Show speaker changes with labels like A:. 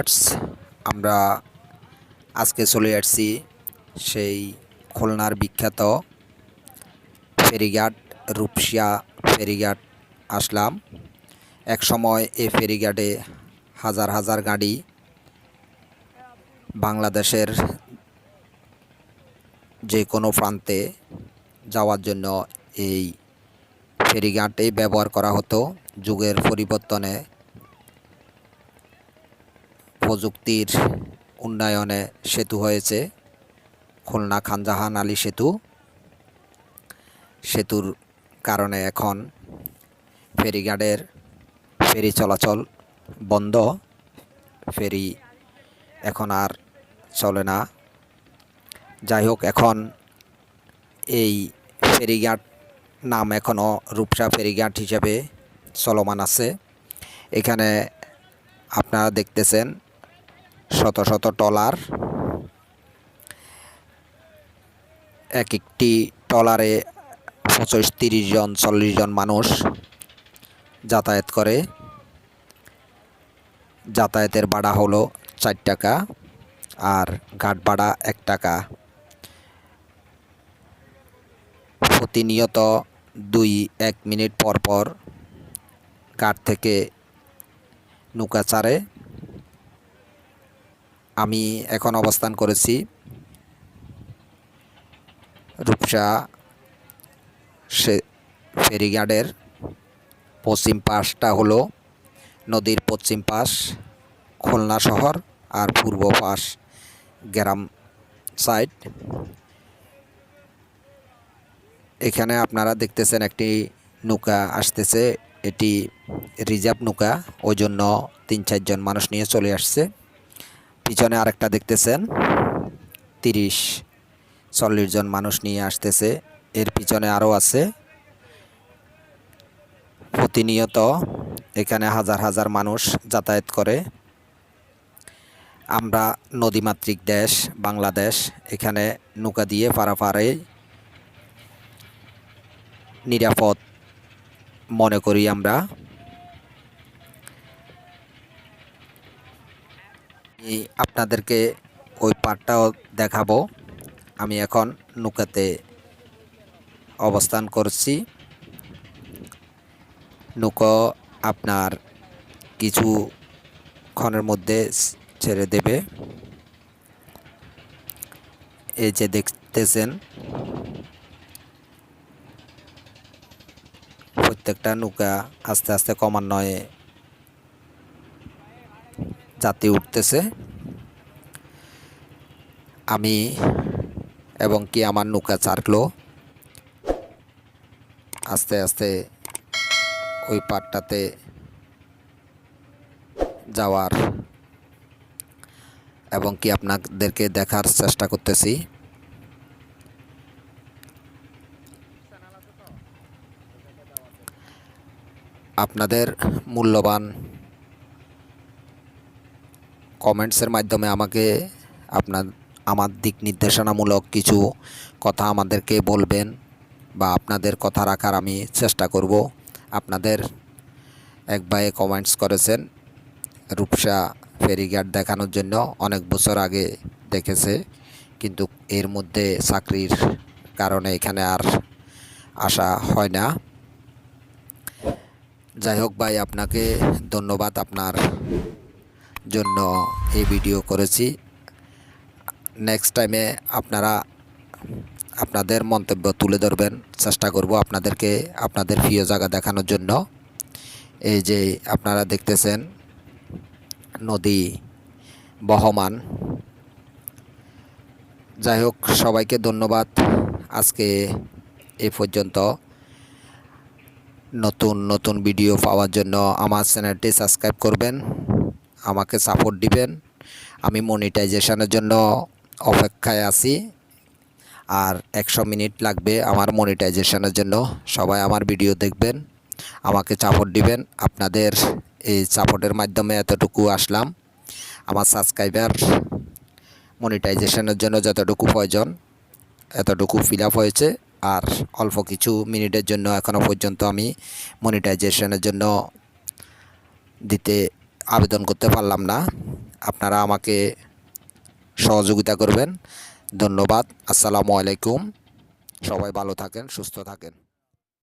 A: ওয়ার্ডস আমরা আজকে চলে আসছি সেই খুলনার বিখ্যাত ফেরিঘাট, রূপসিয়া ফেরিঘাট আসলাম। এক সময় এই ফেরিঘাটে হাজার হাজার গাড়ি বাংলাদেশের যে কোনো প্রান্তে যাওয়ার জন্য এই ফেরিঘাটে ব্যবহার করা হতো। যুগের পরিবর্তনে প্রযুক্তির উন্নয়নে সেতু হয়েছে। খুলনা খানজাহান আলী সেতু। সেতুর কারণে এখন ফেরিঘাটের ফেরি চলাচল বন্ধ। ফেরি এখন আর চলে না। যাই হোক, এখন এই ফেরিঘাট নাম এখনও রূপসা ফেরিঘাট হিসেবে চলমান আছে। এখানে আপনারা দেখতেছেন শত শত টলার। এক একটি টলারে পঁচিশ, তিরিশ জন, চল্লিশ জন মানুষ যাতায়াত করে। যাতায়াতের ভাড়া হলো চার টাকা আর ঘাট ভাড়া এক টাকা। প্রতিনিয়ত দুই, এক মিনিট পর পর ঘাট থেকে নৌকা চারে আমি এখন অবস্থান করেছি রূপসা সে ফেরিঘাটের পশ্চিম পাশটা হলো নদীর পশ্চিম পাশ, খুলনা শহর আর পূর্ব পাশ গ্রাম সাইড এখানে আপনারা দেখতেছেন একটি নৌকা আসতেছে, এটি রিজার্ভ নৌকা, ওই জন্য তিন চারজন মানুষ নিয়ে চলে আসছে। পিছনে আরেকটা দেখতেছেন। তিরিশ, চল্লিশ জন মানুষ নিয়ে আসতেছে। এর পিছনে আরও আছে। প্রতিনিয়ত এখানে হাজার হাজার মানুষ যাতায়াত করে। আমরা নদীমাতৃক দেশ, বাংলাদেশ, এখানে নৌকা দিয়ে পারাপারে নিরাপদ মনে করি আমরা। আমি আপনাদেরকে ওই পার্টটাও দেখাবো। আমি এখন নৌকাতে অবস্থান করছি। নৌকো আপনার কিছু ক্ষণের মধ্যে ছেড়ে দেবে। এই যে দেখতেছেন, প্রত্যেকটা নৌকা আস্তে আস্তে ক্রমান্বয়ে যাত্রী উঠতেছে। আমি এবং কি আমার নৌকা চারলো আস্তে আস্তে ওই পাটটাতে যাওয়ার এবং কি আপনাদেরকে দেখার চেষ্টা করতেছি। আপনাদের মূল্যবান কমেন্টসের মাধ্যমে আমাকে আপনার, আমার দিক নির্দেশনামূলক কিছু কথা আমাদেরকে বলবেন বা আপনাদের কথা রাখার আমি চেষ্টা করব। আপনাদের এক ভাইয়ে কমেন্টস করেছেন, রূপসা ফেরিঘাট দেখানোর জন্য অনেক বছর আগে দেখেছে, কিন্তু এর মধ্যে চাকরির কারণে এখানে আর আসা হয় না। যাই হোক ভাই, আপনাকে ধন্যবাদ আপনার জন্য এই ভিডিও করেছি। নেক্সট টাইমে আপনারা আপনাদের মন্তব্য তুলে ধরবেন। চেষ্টা করব আপনাদেরকে, আপনাদের প্রিয় জায়গা দেখানোর জন্য। এই যে আপনারা দেখতেছেন নদী বহমান। যাই হোক, সবাইকে ধন্যবাদ। আজকে এ পর্যন্ত। নতুন নতুন ভিডিও পাওয়ার জন্য আমার চ্যানেলটি সাবস্ক্রাইব করবেন। আমাকে সাপোর্ট দিবেন। আমি মনিটাইজেশনের জন্য অপেক্ষায় আছি। আর একশো মিনিট লাগবে আমার মনিটাইজেশনের জন্য। সবাই আমার ভিডিও দেখবেন, আমাকে সাপোর্ট দিবেন। আপনাদের এই সাপোর্টের মাধ্যমে এতটুকু আসলাম। আমার সাবস্ক্রাইবার মনিটাইজেশনের জন্য যতটুকু প্রয়োজন, এতটুকু ফিল আপ হয়েছে। আর অল্প কিছু মিনিটের জন্য এখনও পর্যন্ত আমি মনিটাইজেশনের জন্য দিতে আবেদন করতে পারলাম না। আপনারা আমাকে সহযোগিতা করবেন। ধন্যবাদ। আসসালামু আলাইকুম। সবাই ভালো থাকেন, সুস্থ থাকেন।